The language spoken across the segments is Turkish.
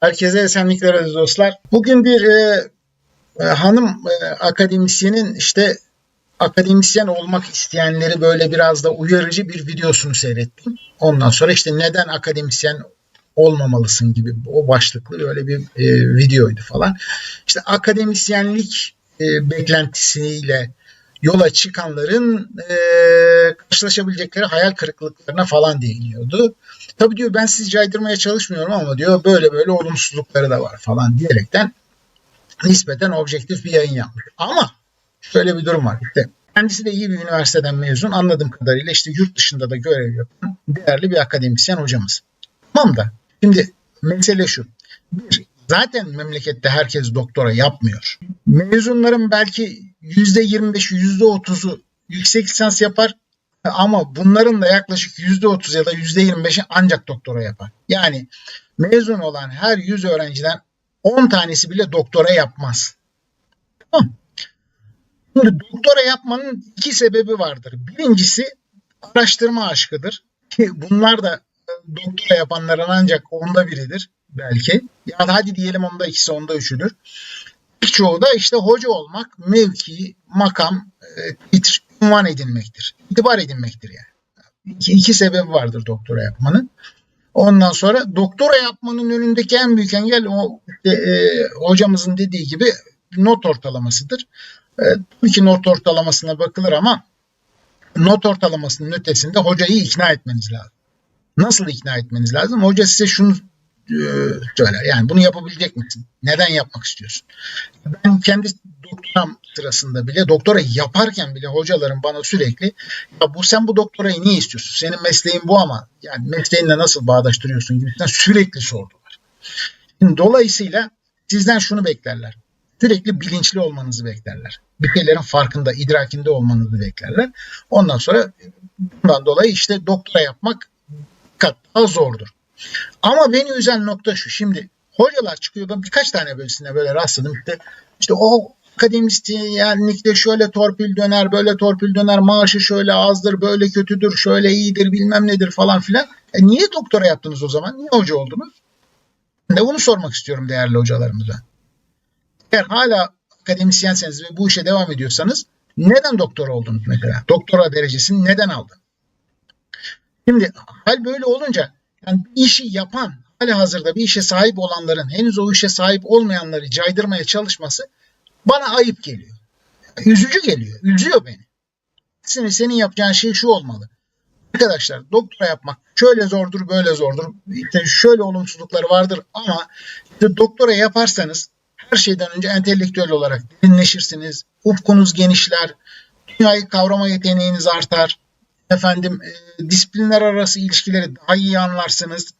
Herkese esenlikler aziz dostlar. Bugün bir e, e, hanım e, akademisyenin işte akademisyen olmak isteyenleri böyle biraz da uyarıcı bir videosunu seyrettim. Ondan sonra işte neden akademisyen olmamalısın gibi o başlıklı böyle bir e, videoydu falan. İşte akademisyenlik e, beklentisiyle yola çıkanların e, karşılaşabilecekleri hayal kırıklıklarına falan değiniyordu. Tabii diyor ben sizi caydırmaya çalışmıyorum ama diyor böyle böyle olumsuzlukları da var falan diyerekten nispeten objektif bir yayın yapmış. Ama şöyle bir durum var. İşte kendisi de iyi bir üniversiteden mezun. Anladığım kadarıyla işte yurt dışında da görev yapan değerli bir akademisyen hocamız. Tamam da şimdi mesele şu. Bir, zaten memlekette herkes doktora yapmıyor. Mezunların belki %25'i %30'u yüksek lisans yapar ama bunların da yaklaşık %30 ya da %25'i ancak doktora yapar. Yani mezun olan her 100 öğrenciden 10 tanesi bile doktora yapmaz. Tamam. Şimdi doktora yapmanın iki sebebi vardır. Birincisi araştırma aşkıdır. Bunlar da doktora yapanların ancak onda biridir belki. Ya hadi diyelim onda ikisi onda üçüdür. Birçoğu da işte hoca olmak, mevki, makam, titr, unvan edinmektir. İtibar edinmektir yani. İki, iki sebebi vardır doktora yapmanın. Ondan sonra doktora yapmanın önündeki en büyük engel o e, e, hocamızın dediği gibi not ortalamasıdır. E, tabii ki not ortalamasına bakılır ama not ortalamasının ötesinde hocayı ikna etmeniz lazım. Nasıl ikna etmeniz lazım? Hoca size şunu e, söyler. Yani bunu yapabilecek misin? Neden yapmak istiyorsun? Ben kendi doktoram sırasında bile doktora yaparken bile hocalarım bana sürekli ya bu sen bu doktorayı niye istiyorsun? Senin mesleğin bu ama yani mesleğinle nasıl bağdaştırıyorsun gibisinden sürekli sordular. Şimdi dolayısıyla sizden şunu beklerler. Sürekli bilinçli olmanızı beklerler. Bir şeylerin farkında, idrakinde olmanızı beklerler. Ondan sonra bundan dolayı işte doktora yapmak kat daha zordur. Ama beni üzen nokta şu. Şimdi hocalar çıkıyor. Ben birkaç tane böylesine böyle rastladım. İşte, işte o akademisyenlikte şöyle torpil döner, böyle torpil döner, maaşı şöyle azdır, böyle kötüdür, şöyle iyidir, bilmem nedir falan filan. E niye doktora yaptınız o zaman? Niye hoca oldunuz? Ben de bunu sormak istiyorum değerli hocalarımıza. Eğer hala akademisyenseniz ve bu işe devam ediyorsanız neden doktora oldunuz mesela? Doktora derecesini neden aldın? Şimdi hal böyle olunca yani işi yapan, hali hazırda bir işe sahip olanların henüz o işe sahip olmayanları caydırmaya çalışması bana ayıp geliyor. Üzücü geliyor. Üzüyor beni. Senin, senin yapacağın şey şu olmalı. Arkadaşlar doktora yapmak şöyle zordur böyle zordur. İşte şöyle olumsuzlukları vardır ama işte doktora yaparsanız her şeyden önce entelektüel olarak derinleşirsiniz. Ufkunuz genişler. Dünyayı kavrama yeteneğiniz artar efendim e, disiplinler arası ilişkileri daha iyi anlarsınız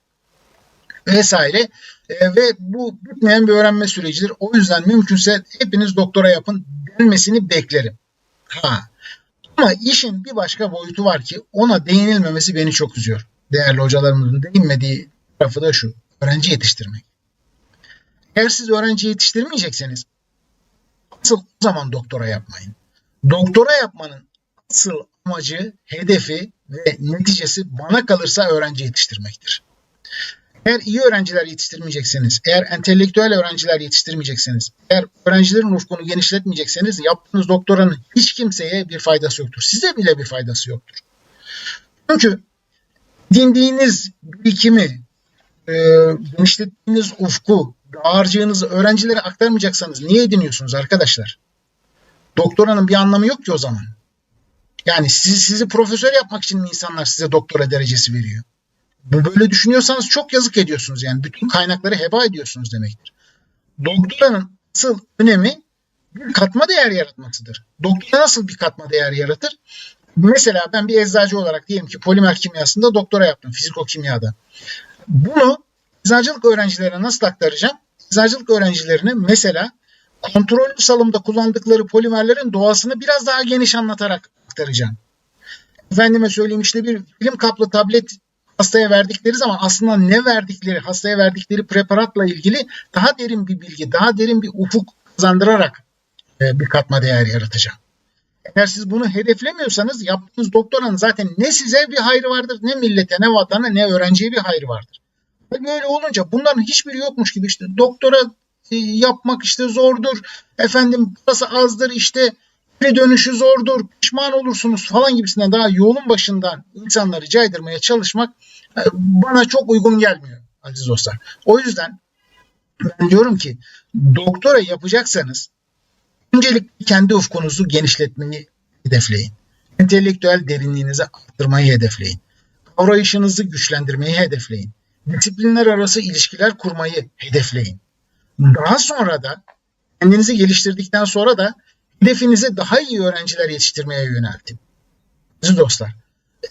vesaire. E, ve bu bitmeyen bir öğrenme sürecidir. O yüzden mümkünse hepiniz doktora yapın denmesini beklerim. Ha. Ama işin bir başka boyutu var ki ona değinilmemesi beni çok üzüyor. Değerli hocalarımızın değinmediği tarafı da şu. Öğrenci yetiştirmek. Eğer siz öğrenci yetiştirmeyecekseniz asıl o zaman doktora yapmayın. Doktora yapmanın asıl amacı, hedefi ve neticesi bana kalırsa öğrenci yetiştirmektir. Eğer iyi öğrenciler yetiştirmeyecekseniz, eğer entelektüel öğrenciler yetiştirmeyecekseniz, eğer öğrencilerin ufkunu genişletmeyecekseniz yaptığınız doktoranın hiç kimseye bir faydası yoktur. Size bile bir faydası yoktur. Çünkü dindiğiniz birikimi, e, genişlettiğiniz ufku, dağarcığınızı öğrencilere aktarmayacaksanız niye ediniyorsunuz arkadaşlar? Doktoranın bir anlamı yok ki o zaman. Yani sizi, sizi profesör yapmak için mi insanlar size doktora derecesi veriyor? Böyle düşünüyorsanız çok yazık ediyorsunuz. Yani bütün kaynakları heba ediyorsunuz demektir. Doktoranın asıl önemi bir katma değer yaratmasıdır. Doktora nasıl bir katma değer yaratır? Mesela ben bir eczacı olarak diyelim ki polimer kimyasında doktora yaptım fiziko-kimyada. Bunu eczacılık öğrencilerine nasıl aktaracağım? Eczacılık öğrencilerine mesela kontrollü salımda kullandıkları polimerlerin doğasını biraz daha geniş anlatarak aktaracağım. Efendime söyleyeyim işte bir film kaplı tablet hastaya verdikleri zaman aslında ne verdikleri, hastaya verdikleri preparatla ilgili daha derin bir bilgi, daha derin bir ufuk kazandırarak e, bir katma değer yaratacağım. Eğer siz bunu hedeflemiyorsanız yaptığınız doktoranın zaten ne size bir hayrı vardır, ne millete, ne vatana, ne öğrenciye bir hayrı vardır. Böyle olunca bunların hiçbiri yokmuş gibi işte doktora yapmak işte zordur. Efendim parası azdır işte geri dönüşü zordur. Pişman olursunuz falan gibisinden daha yolun başından insanları caydırmaya çalışmak e, bana çok uygun gelmiyor aziz dostlar. O yüzden ben diyorum ki doktora yapacaksanız öncelikle kendi ufkunuzu genişletmeyi hedefleyin. Entelektüel derinliğinizi arttırmayı hedefleyin. Kavrayışınızı güçlendirmeyi hedefleyin. Disiplinler arası ilişkiler kurmayı hedefleyin. Daha sonra da kendinizi geliştirdikten sonra da hedefinize daha iyi öğrenciler yetiştirmeye yöneltin. Aziz dostlar,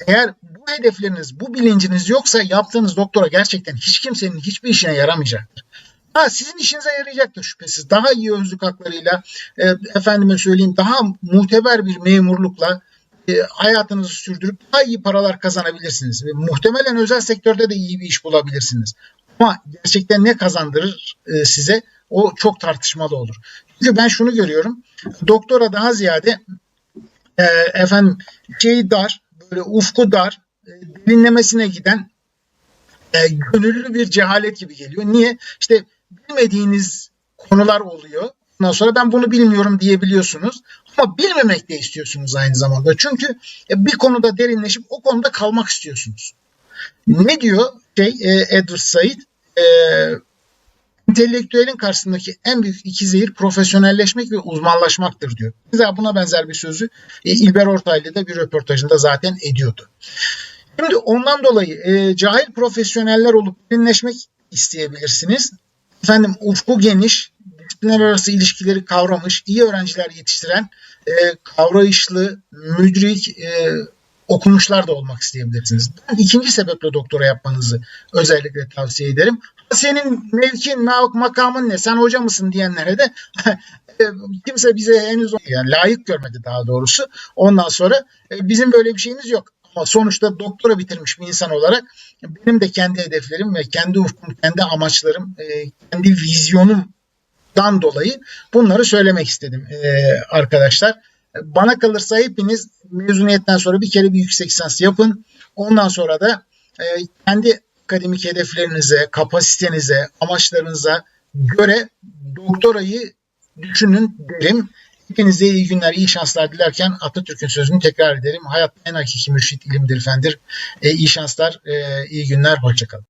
eğer bu hedefleriniz, bu bilinciniz yoksa yaptığınız doktora gerçekten hiç kimsenin hiçbir işine yaramayacaktır. Ha, sizin işinize yarayacaktır şüphesiz. Daha iyi özlük haklarıyla, e, efendime söyleyeyim daha muteber bir memurlukla e, hayatınızı sürdürüp daha iyi paralar kazanabilirsiniz. Ve muhtemelen özel sektörde de iyi bir iş bulabilirsiniz. Ama gerçekten ne kazandırır e, size o çok tartışmalı olur. Çünkü ben şunu görüyorum. Doktora daha ziyade e, efendim şeyi dar, böyle ufku dar, e, derinlemesine giden e, gönüllü bir cehalet gibi geliyor. Niye? İşte bilmediğiniz konular oluyor. Ondan sonra ben bunu bilmiyorum diyebiliyorsunuz. Ama bilmemek de istiyorsunuz aynı zamanda. Çünkü e, bir konuda derinleşip o konuda kalmak istiyorsunuz. Ne diyor şey e, Edward Said? E, entelektüelin karşısındaki en büyük iki zehir profesyonelleşmek ve uzmanlaşmaktır diyor. Mesela buna benzer bir sözü e, İlber Ortaylı da bir röportajında zaten ediyordu. Şimdi ondan dolayı e, cahil profesyoneller olup derinleşmek isteyebilirsiniz. Efendim ufku geniş, disiplinler arası ilişkileri kavramış, iyi öğrenciler yetiştiren, e, kavrayışlı, müdrik, e, okumuşlar da olmak isteyebilirsiniz. Ben ikinci sebeple doktora yapmanızı özellikle tavsiye ederim. Senin mevkin, makamın ne, sen hoca mısın diyenlere de kimse bize henüz yani layık görmedi daha doğrusu. Ondan sonra e, bizim böyle bir şeyimiz yok. Ama sonuçta doktora bitirmiş bir insan olarak benim de kendi hedeflerim ve kendi ufkum, kendi amaçlarım, e, kendi vizyonumdan dolayı bunları söylemek istedim e, arkadaşlar. Bana kalırsa hepiniz mezuniyetten sonra bir kere bir yüksek lisans yapın. Ondan sonra da kendi akademik hedeflerinize, kapasitenize, amaçlarınıza göre doktorayı düşünün derim. Hepinize iyi günler, iyi şanslar dilerken Atatürk'ün sözünü tekrar ederim. Hayat en hakiki mürşit ilimdir efendim. E, iyi şanslar, e, iyi günler, hoşçakalın.